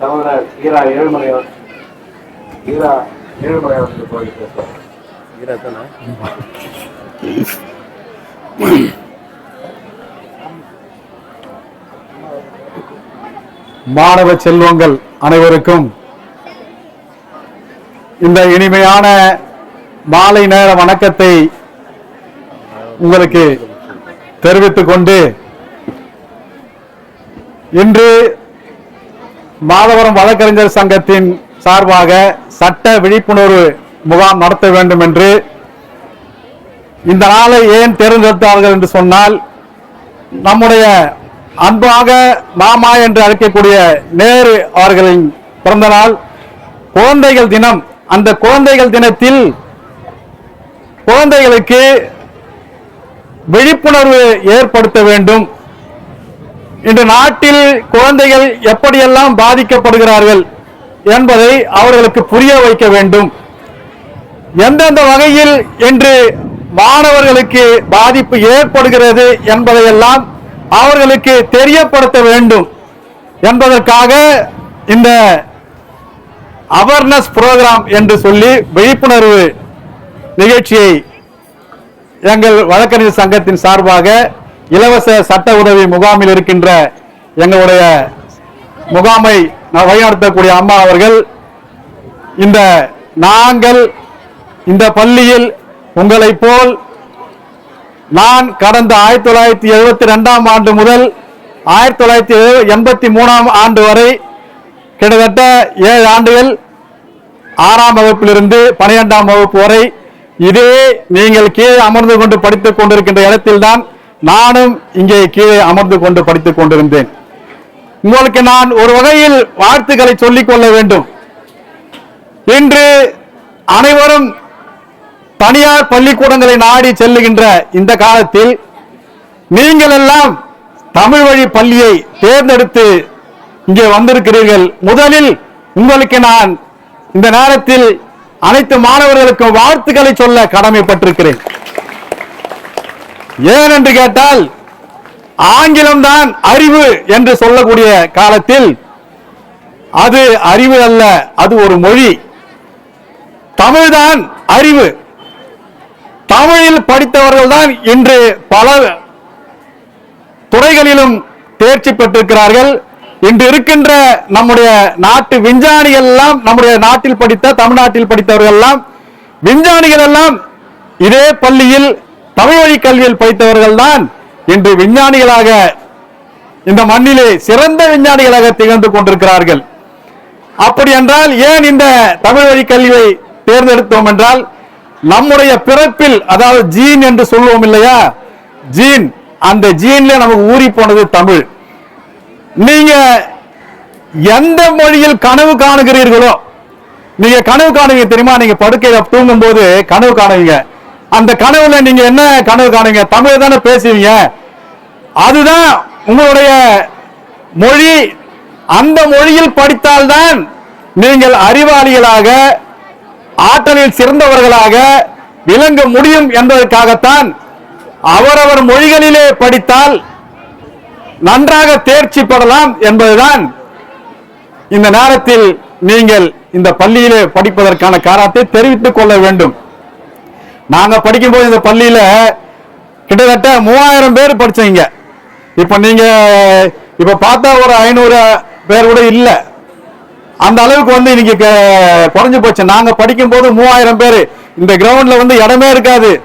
சகோதரர் ஈரா ஏழுமலை அவர்- ஈரா ஏழுமலை அவர்கள் போய் பேசுவார். ஈரா தானே? மாணவ செல்வங்கள் அனைவருக்கும் இந்த இனிமையான மாலை நேர வணக்கத்தை உங்களுக்கு தெரிவித்துக் கொண்டு இன்று மாதவரம் வழக்கறிஞர் சங்கத்தின் சார்பாக சட்ட விழிப்புணர்வு முகாம் நடத்த வேண்டும் என்று இந்த நாளை ஏன் தேர்ந்தெடுத்தார்கள் என்று சொன்னால் நம்முடைய அன்பாக மாமா என்று அழைக்கக்கூடிய நேரு அவர்களின் பிறந்த நாள் குழந்தைகள் தினம். அந்த குழந்தைகள் தினத்தில் குழந்தைகளுக்கு விழிப்புணர்வு ஏற்படுத்த வேண்டும். இன்று நாட்டில் குழந்தைகள் எப்படியெல்லாம் பாதிக்கப்படுகிறார்கள் என்பதை அவர்களுக்கு புரிய வைக்க வேண்டும். எந்தெந்த வகையில் இன்று மாணவர்களுக்கு பாதிப்பு ஏற்படுகிறது என்பதையெல்லாம் அவர்களுக்கு தெரியப்படுத்த வேண்டும் என்பதற்காக இந்த அவேர்னஸ் புரோகிராம் என்று சொல்லி விழிப்புணர்வு நிகழ்ச்சியை எங்கள் வழக்கறிஞர் சங்கத்தின் சார்பாக இலவச சட்ட உதவி முகாமில் இருக்கின்ற எங்களுடைய முகாமை நான் வழிநடத்தக்கூடிய அம்மா அவர்கள் இந்த நாங்கள் இந்த பள்ளியில் உங்களைப் போல் நான் கடந்த ஆயிரத்தி தொள்ளாயிரத்தி எழுபத்தி ரெண்டாம் ஆண்டு முதல் ஆயிரத்தி தொள்ளாயிரத்தி எண்பத்தி மூணாம் ஆண்டு வரை கிட்டத்தட்ட ஏழு ஆண்டுகள் ஆறாம் வகுப்பிலிருந்து பனிரெண்டாம் வகுப்பு வரை இதே நீங்கள் கீழே அமர்ந்து கொண்டு படித்துக் கொண்டிருக்கின்ற இடத்தில்தான் நானும் இங்கே கீழே அமர்ந்து கொண்டு படித்துக் கொண்டிருந்தேன். உங்களுக்கு நான் ஒரு வகையில் வாழ்த்துக்களை சொல்லிக் கொள்ள வேண்டும். இன்று அனைவரும் தனியார் பள்ளிக்கூடங்களை நாடி செல்லுகின்ற இந்த காலத்தில் நீங்கள் எல்லாம் தமிழ் வழி பள்ளியை தேர்ந்தெடுத்து இங்கே வந்திருக்கிறீர்கள். முதலில் உங்களுக்கு நான் இந்த நேரத்தில் அனைத்து மாணவர்களுக்கும் வாழ்த்துக்களை சொல்ல கடமைப்பட்டிருக்கிறேன். ஏன் என்று கேட்டால் ஆங்கிலம்தான் அறிவு என்று சொல்லக்கூடிய காலத்தில் அது அறிவு அல்ல அது ஒரு மொழி. தமிழ்தான் அறிவு. தமிழில் படித்தவர்கள் தான் இன்று பல துறைகளிலும் தேர்ச்சி பெற்றிருக்கிறார்கள். இன்று இருக்கின்ற நம்முடைய நாட்டு விஞ்ஞானிகள் எல்லாம் நம்முடைய நாட்டில் படித்த தமிழ்நாட்டில் படித்தவர்கள் எல்லாம் விஞ்ஞானிகள் எல்லாம் இதே பள்ளியில் தமிழ் வழி கல்வியில் படித்தவர்கள் தான் இன்று விஞ்ஞானிகளாக இந்த மண்ணிலே சிறந்த விஞ்ஞானிகளாக திகழ்ந்து கொண்டிருக்கிறார்கள். அப்படி என்றால் ஏன் இந்த தமிழ் வழி கல்வியை தேர்ந்தெடுத்தோம் என்றால் நம்முடைய பிறப்பில் அதாவது ஜீன் என்று சொல்லுவோம் இல்லையா? ஜீன் அந்த ஜீன்ல நமக்கு ஊறி போனது தமிழ். நீங்க எந்த மொழியில் கனவு காணுகிறீர்களோ நீங்க கனவு காணுவீங்க தெரியுமா? நீங்க படுக்கையில தூங்கும் போது கனவு காணுவீங்க. அந்த கனவுல நீங்க என்ன கனவு காணுங்க? தமிழ் தானே பேசுவீங்க. அதுதான் உங்களுடைய மொழி. அந்த மொழியில் படித்தால்தான் நீங்கள் அறிவாளிகளாக ஆற்றலில் சிறந்தவர்களாக விளங்க முடியும் என்பதற்காகத்தான் அவரவர் மொழிகளிலே படித்தால் நன்றாக தேர்ச்சி பெறலாம் என்பதுதான் இந்த நேரத்தில் நீங்கள் இந்த பள்ளியிலே படிப்பதற்கான காரணத்தை தெரிவித்துக் கொள்ள வேண்டும். நாங்க படிக்கும்போது இந்த பள்ளியில கிட்டத்தட்ட மூவாயிரம் பேர் படிச்சீங்க இப்ப நீங்க இப்ப பார்த்தா ஒரு ஐநூறு பேர் கூட இல்ல. அந்த அளவுக்கு வந்து இன்னைக்கு குறைஞ்சு போச்சு. நாங்க படிக்கும் போது மூவாயிரம் பேர். இந்த கிரவுண்ட்ல வந்து இடமே இருக்காது.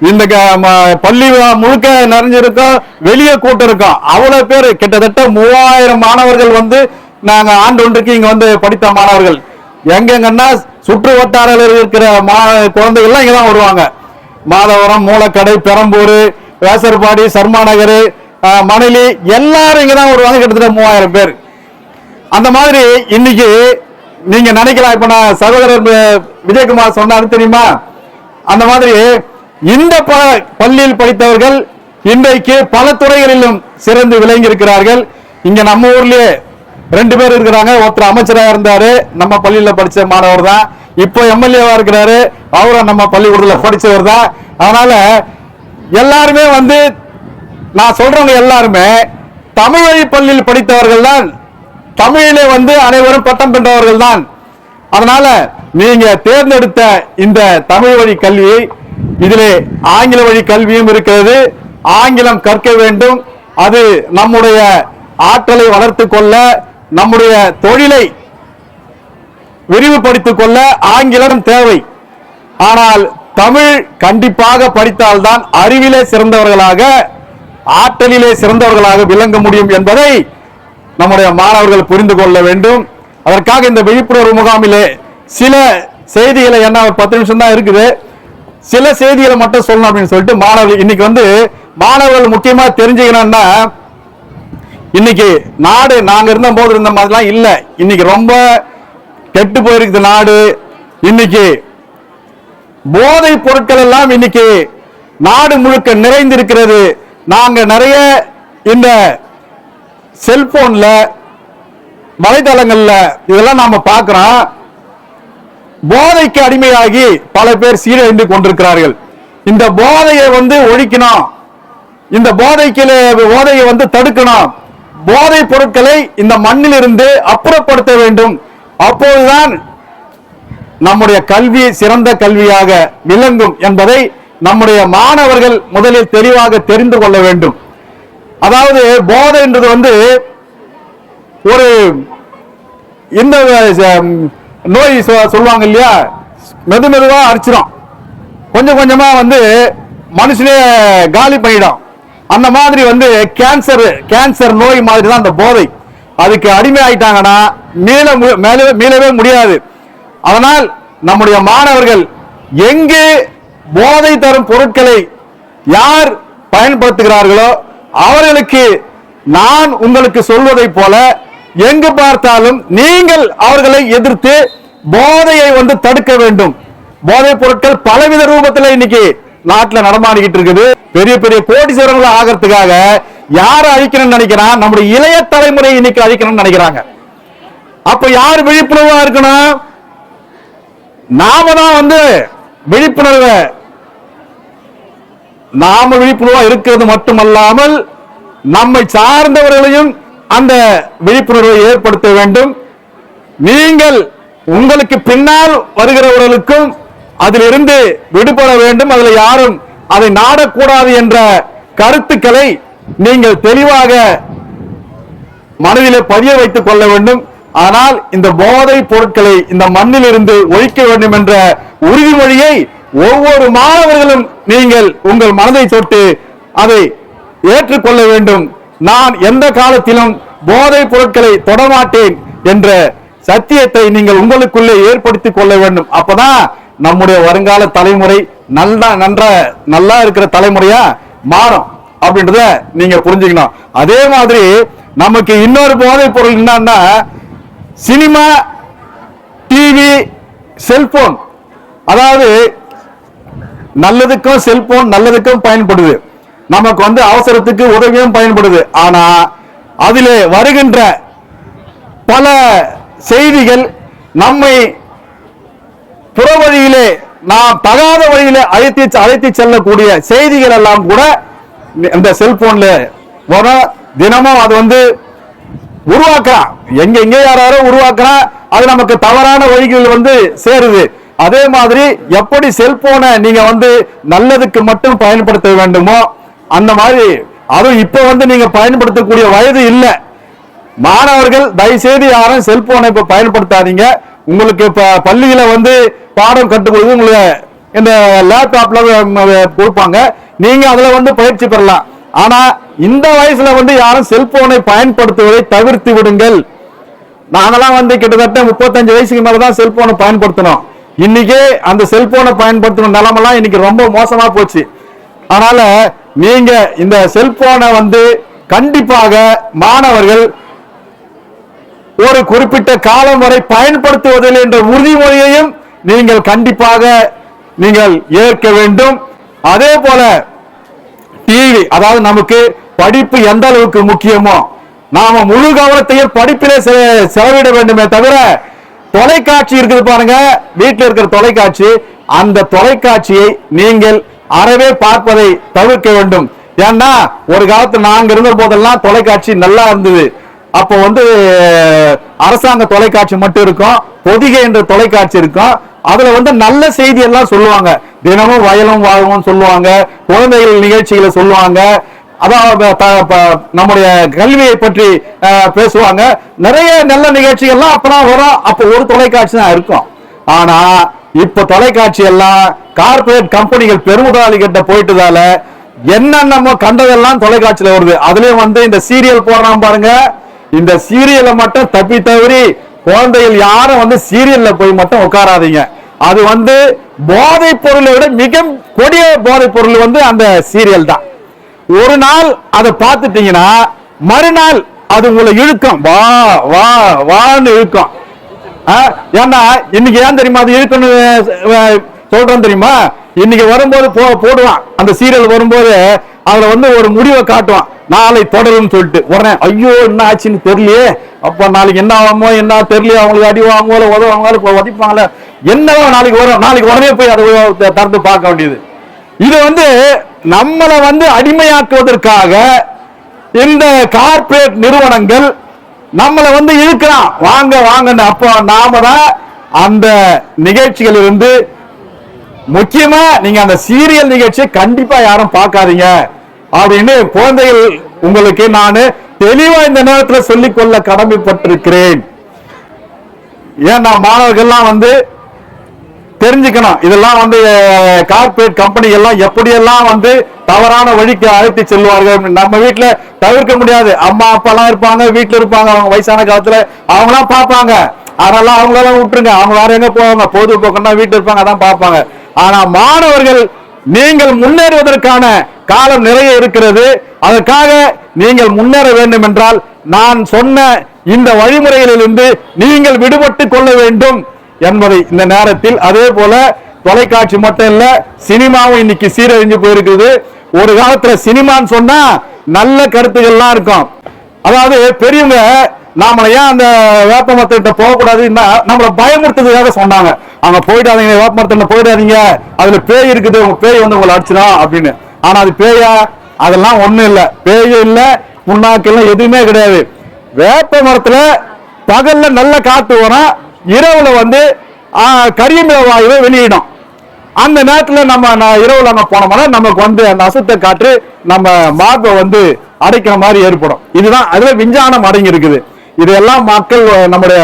இந்த க- ம- பள்ளி முழுக்க நிறைஞ்சிருக்கும். வெளியே கூட்டம் இருக்கும். அவ்வளவு பேர். கிட்டத்தட்ட மூவாயிரம் மாணவர்கள் வந்து நாங்க ஆண்டு ஒன்றுக்கு இங்க வந்து படித்த மாணவர்கள். எங்கெங்கன்னா சுற்று வட்டாரத்தில் இருக்கிற மா குழந்தைகள்லாம் இங்கே தான் வருவாங்க. மாதவரம் மூலக்கடை பெரம்பூர் வேசர்பாடி சர்மா நகர் மணலி எல்லாரும் இங்கே தான் வருவாங்க கிட்டத்தட்ட மூவாயிரம் பேர். அந்த மாதிரி இன்னைக்கு நீங்கள் நினைக்கலாம் இப்போ நான் சகோதரர் விஜயகுமார் சொன்னாரு தெரியுமா? அந்த மாதிரி இந்த ப- பள்ளியில் படித்தவர்கள் இன்றைக்கு பல துறைகளிலும் சிறந்து விளங்கி இருக்கிறார்கள் இங்கே நம்ம ஊர்லேயே ரெண்டு பேர் இருக்கிறாங்க. ஒருத்தர் அமைச்சராக இருந்தாரு. நம்ம பள்ளியில படிச்ச மாணவர் தான். இப்போ எம்எல்ஏவா இருக்கிறாரு. அவரும் நம்ம பள்ளிக்கூடத்தில் படிச்சவர் தான். அதனால எல்லாருமே வந்து நான் சொல்றவங்க எல்லாருமே தமிழ் வழி பள்ளியில் படித்தவர்கள் தான். தமிழிலே வந்து அனைவரும் பட்டம் பெற்றவர்கள் தான். அதனால நீங்க தேர்ந்தெடுத்த இந்த தமிழ் வழி கல்வியை இதிலே ஆங்கில வழி கல்வியும் இருக்கிறது. ஆங்கிலம் கற்க வேண்டும். அது நம்முடைய ஆற்றலை வளர்த்து கொள்ள நம்முடைய தொழிலை விரிவுபடுத்திக் கொள்ள ஆங்கிலம் தேவை. ஆனால் தமிழ் கண்டிப்பாக படித்தால்தான் அறிவிலே சிறந்தவர்களாக ஆற்றலிலே சிறந்தவர்களாக விளங்க முடியும் என்பதை நம்முடைய மாணவர்கள் புரிந்து கொள்ள வேண்டும். அதற்காக இந்த விழிப்புணர்வு முகாமிலே சில செய்திகளை என்ன பத்து நிமிஷம் தான் இருக்குது. சில செய்திகளை மட்டும் சொல்லணும் அப்படின்னு சொல்லிட்டு மாணவர்கள் இன்னைக்கு வந்து மாணவர்கள் முக்கியமா தெரிஞ்சுக்கணும்னா இன்னைக்கு நாடு நாங்க இருந்த போது இருந்த மாதிரிலாம் இல்லை. இன்னைக்கு ரொம்ப கெட்டு போயிருக்குது நாடு. இன்னைக்கு போதை பொருட்கள் எல்லாம் இன்னைக்கு நாடு முழுக்க நிறைந்திருக்கிறது. நாங்க நிறைய இந்த செல்போன்ல வலைதளங்கள்ல இதெல்லாம் நாம பார்க்கிறோம் போதைக்கு அடிமையாகி பல பேர் சீரழிந்து கொண்டிருக்கிறார்கள். இந்த போதையை வந்து ஒழிக்கணும். இந்த போதைக்கு போதையை வந்து தடுக்கணும். போதை பொருட்களை இந்த மண்ணிலிருந்து அப்புறப்படுத்த வேண்டும். அப்போதுதான் நம்முடைய கல்வி சிறந்த கல்வியாக விளங்கும் என்பதை நம்முடைய மாணவர்கள் முதலில் தெளிவாக தெரிந்து கொள்ள வேண்டும். அதாவது போதைன்றது வந்து ஒரு இந்த நோய் சொ- சொல்லுவாங்க இல்லையா? மெது மெதுவா அரிச்சிடும் கொஞ்சம் கொஞ்சமா வந்து மனுஷனே காலி பண்ணிடும். அந்த மாதிரி வந்து கேன்சர் கேன்சர் நோய் மாதிரி தான் அந்த போதை. அதுக்கு அடிமை ஆயிட்டாங்கன்னா மீள மு- மீளவே முடியாது. அதனால் நம்முடைய மாணவர்கள் எங்கு போதை தரும் பொருட்களை யார் பயன்படுத்துகிறார்களோ அவர்களுக்கு நான் உங்களுக்கு சொல்வதை போல எங்கு பார்த்தாலும் நீங்கள் அவர்களை எதிர்த்து போதையை வந்து தடுக்க வேண்டும். போதைப் பொருட்கள் பலவித ரூபத்தில் இன்னைக்கு நாட்டில் நடமாடிக்கிட்டு இருக்குது. பெரிய பெரிய கோடீஸ்வரர்கள் ஆகிறதுக்காக யாரை அழிக்கணும்னு நினைக்கிறான் நம்முடைய இளைய தலைமுறை இன்னைக்கு அழிக்கணும்னு நினைக்கிறாங்க. அப்ப யார் விழிப்புணர்வா இருக்கணும்? நாம தான் வந்து விழிப்புணர்வை நாம விழிப்புணர்வா இருக்கிறது மட்டுமல்லாமல் நம்மை சார்ந்தவர்களையும் அந்த விழிப்புணர்வை ஏற்படுத்த வேண்டும். நீங்கள் உங்களுக்கு பின்னால் வருகிறவர்களுக்கும் அதிலிருந்து விடுபட வேண்டும். அதில் யாரும் அதை நாடக்கூடாது என்ற கருத்துக்களை நீங்கள் தெளிவாக மனதிலே பதிய வைத்துக் கொள்ள வேண்டும். ஆனால் இந்த போதை பொருட்களை இந்த மண்ணில் இருந்து ஒழிக்க வேண்டும் என்ற உறுதிமொழியை ஒவ்வொரு மாணவர்களும் நீங்கள் உங்கள் மனதை தொட்டு அதை ஏற்றுக்கொள்ள வேண்டும். நான் எந்த காலத்திலும் போதை பொருட்களை தொடமாட்டேன் என்ற சத்தியத்தை நீங்கள் உங்களுக்குள்ளே ஏற்படுத்திக் கொள்ள வேண்டும். அப்பதான் நம்முடைய வருங்கால தலைமுறை நல்லா நன்ற நல்லா இருக்கிற தலைமுறையா மாறும் அப்படின்றத நீங்க புரிஞ்சுக்கணும். அதே மாதிரி நமக்கு இன்னொரு போதைப் பொருள் என்னன்னா சினிமா டிவி செல்போன். அதாவது நல்லதுக்கும் செல்போன் நல்லதுக்கும் பயன்படுது. நமக்கு வந்து அவசரத்துக்கு உதவியும் பயன்படுது. ஆனா அதில் வருகின்ற பல செய்திகள் நம்மை புறவழியிலே நாம் தகாத வழியில் அழைத்து அழைத்து செல்லக்கூடிய செய்திகள் எல்லாம் கூட இந்த செல்போன்ல வரும் தினமும் அது வந்து உருவாக்குறான் எங்க எங்க யாராரோ உருவாக்குறான் அது நமக்கு தவறான வழிகள் வந்து சேருது. அதே மாதிரி எப்படி செல்போனை நீங்க வந்து நல்லதுக்கு மட்டும் பயன்படுத்த வேண்டுமோ அந்த மாதிரி அதுவும் இப்ப வந்து நீங்க பயன்படுத்தக்கூடிய வயது இல்லை. மாணவர்கள் தயவுசெய்து யாரும் செல்போனை இப்ப பயன்படுத்தாதீங்க. உங்களுக்கு இப்போ பள்ளியில வந்து பாடம் கற்றுக்கொடுத்து உங்களுக்கு இந்த லேப்டாப்ல கொடுப்பாங்க. நீங்க அதுல வந்து பயிற்சி பெறலாம். ஆனா இந்த வயசுல வந்து யாரும் செல்போனை பயன்படுத்துவதை தவிர்த்து விடுங்கள். நாங்களாம் வந்து கிட்டத்தட்ட முப்பத்தஞ்சு வயசுக்கு மேலதான் செல்போனை பயன்படுத்தணும் இன்னைக்கே அந்த செல்போனை பயன்படுத்தணும் நிலமெல்லாம் இன்னைக்கு ரொம்ப மோசமா போச்சு. அதனால நீங்க இந்த செல்போனை வந்து கண்டிப்பாக மாணவர்கள் ஒரு குறிப்பிட்ட காலம் வரை பயன்படுத்துவதில்லை என்ற உறுதிமொழியையும் நீங்கள் கண்டிப்பாக நீங்கள் ஏற்க வேண்டும். அதே போல டிவி அதாவது நமக்கு படிப்பு எந்த அளவுக்கு முக்கியமோ நாம முழு கவனத்தையும் படிப்பிலே செ- செலவிட வேண்டுமே தவிர தொலைக்காட்சி இருக்குது பாருங்க வீட்டில் இருக்கிற தொலைக்காட்சி அந்த தொலைக்காட்சியை நீங்கள் அறவே பார்ப்பதை தவிர்க்க வேண்டும். ஏன்னா ஒரு காலத்தில் நாங்க இருந்த போதெல்லாம் தொலைக்காட்சி நல்லா இருந்தது. அப்போ வந்து அரசாங்க தொலைக்காட்சி மட்டும் இருக்கும் பொதிகை என்ற தொலைக்காட்சி இருக்கும். அதுல வந்து நல்ல செய்தி எல்லாம் சொல்லுவாங்க. தினமும் வயலும் வாழும் சொல்லுவாங்க. குழந்தைகள் நிகழ்ச்சிகளை சொல்லுவாங்க. அதாவது ப- நம்முடைய கல்வியை பற்றி பேசுவாங்க. நிறைய நல்ல நிகழ்ச்சிகள்லாம் அப்பதான் வரும். அப்போ ஒரு தொலைக்காட்சி தான் இருக்கும். ஆனா இப்ப தொலைக்காட்சி எல்லாம் கார்ப்பரேட் கம்பெனிகள் பெருமுதலாளி கிட்ட போயிட்டதால என்னென்னமோ கண்டதெல்லாம் தொலைக்காட்சியில வருது. அதுலயும் வந்து இந்த சீரியல் போடுறான் பாருங்க. இந்த சீரியலை மட்டும் தப்பி தவறி குழந்தைகள் யாரும் வந்து சீரியல்ல போய் மட்டும் உட்காராதீங்க. அது வந்து போதைப் பொருளை விட மிக கொடிய போதைப் பொருள் வந்து அந்த சீரியல் தான். ஒரு நாள் அதை பார்த்துட்டீங்கன்னா மறுநாள் அது உங்களை இழுக்கும். வா வா வான்னு இழுக்கும். ஆ, ஏன்னா இன்னைக்கு ஏன் தெரியுமா அது இழுக்கணும் சொல்றோம் தெரியுமா? இன்னைக்கு வரும்போது போ போடுவான். அந்த சீரியல் வரும்போது அதுல வந்து ஒரு முடிவை காட்டுவான். நாளை தொடரும் சொல்லிட்டு. உடனே ஐயோ என்ன ஆச்சுன்னு தெரியலையே. அப்ப நாளைக்கு என்ன ஆகுமோ என்ன தெரியலையே அவங்களுக்கு அடி வாங்குவோல உதவாங்களோ இப்போ உதைப்பாங்களே என்னவோ நாளைக்கு வரும். நாளைக்கு உடனே போய் அதை திறந்து பார்க்க வேண்டியது. இது வந்து நம்மளை வந்து அடிமையாக்குவதற்காக இந்த கார்ப்பரேட் நிறுவனங்கள் நம்மளை வந்து இழுக்கிறான். வாங்க வாங்கன்னு. அப்போ நாம தான் அந்த நிகழ்ச்சிகள் இருந்து முக்கியமா நீங்க அந்த சீரியல் நிகழ்ச்சியை கண்டிப்பா யாரும் பார்க்காதீங்க. அப்படின்னு குழந்தைகள் உங்களுக்கு நான் தெளிவா இந்த நேரத்தில் சொல்லிக்கொள்ள கடமைப்பட்டிருக்கிறேன். ஏன்னா மாணவர்கள்லாம் வந்து தெரிஞ்சுக்கணும். இதெல்லாம் வந்து கார்ப்பரேட் கம்பெனி எல்லாம் எப்படியெல்லாம் வந்து தவறான வழிக்கு அழைத்து செல்வார்கள் நம்ம வீட்டில் தவிர்க்க முடியாது. அம்மா அப்பாலாம் இருப்பாங்க வீட்டுல இருப்பாங்க அவங்க வயசான காலத்துல அவங்களாம் பார்ப்பாங்க. அதெல்லாம் அவங்களெல்லாம் விட்டுருங்க. அவங்க வேற எங்க போவாங்க? பொழுதுபோக்குன்னா வீட்டுல இருப்பாங்க அதான் பார்ப்பாங்க. ஆனா மாணவர்கள் நீங்கள் முன்னேறுவதற்கான காலம் நிறைய இருக்கிறது. அதற்காக நீங்கள் முன்னேற வேண்டும் என்றால் நான் சொன்ன இந்த வழிமுறைகளிலிருந்து நீங்கள் விடுபட்டு கொள்ள வேண்டும் என்பதை இந்த நேரத்தில். அதே போல தொலைக்காட்சி மட்டும் இல்ல சினிமாவும் இன்னைக்கு சீரழிஞ்சு போயிருக்குது. ஒரு காலத்துல சினிமான்னு சொன்னா நல்ல கருத்துக்கள்லாம் இருக்கும். அதாவது பெரியவங்க நாமள ஏன் அந்த வேப்ப மரத்திட்ட போகக்கூடாதுன்னா நம்மளை பயமுறுத்ததுக்காக சொன்னாங்க. அங்க போயிடாதீங்க வேப்ப மரத்திட்ட போயிடாதீங்க. அதுல பேய் இருக்குது உங்க பேய் வந்து உங்களை அடிச்சிடும் அப்படின்னு. ஆனா அது பேயா? அதெல்லாம் ஒண்ணும் இல்ல. பேய இல்ல புண்ணாக்கெல்லாம் எதுவுமே கிடையாது. வேப்ப மரத்துல பகல்ல நல்ல காத்து வரும் இரவுல வந்து ஆ, கரியமில வாயுவை வெளியிடும். அந்த நேரத்துல நம்ம நான் இரவுல நம்ம போனோம்னா நமக்கு வந்து அந்த அசுத்த காற்று நம்ம மார்பை வந்து அடைக்கிற மாதிரி ஏற்படும். இதுதான் அதுல விஞ்ஞானம் அடங்கி இருக்குது இதெல்லாம் மக்கள் நம்முடைய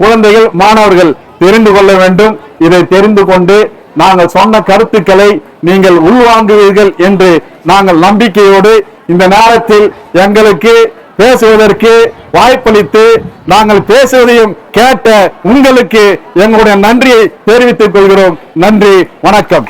குழந்தைகள் மாணவர்கள் தெரிந்து கொள்ள வேண்டும். இதை தெரிந்து கொண்டு நாங்கள் சொன்ன கருத்துக்களை நீங்கள் உள்வாங்குவீர்கள் என்று நாங்கள் நம்பிக்கையோடு இந்த நேரத்தில் எங்களுக்கு பேசுவதற்கு வாய்ப்பளித்து நாங்கள் பேசுவதையும் கேட்ட உங்களுக்கு எங்களுடைய நன்றியை தெரிவித்துக் கொள்கிறோம். நன்றி வணக்கம்.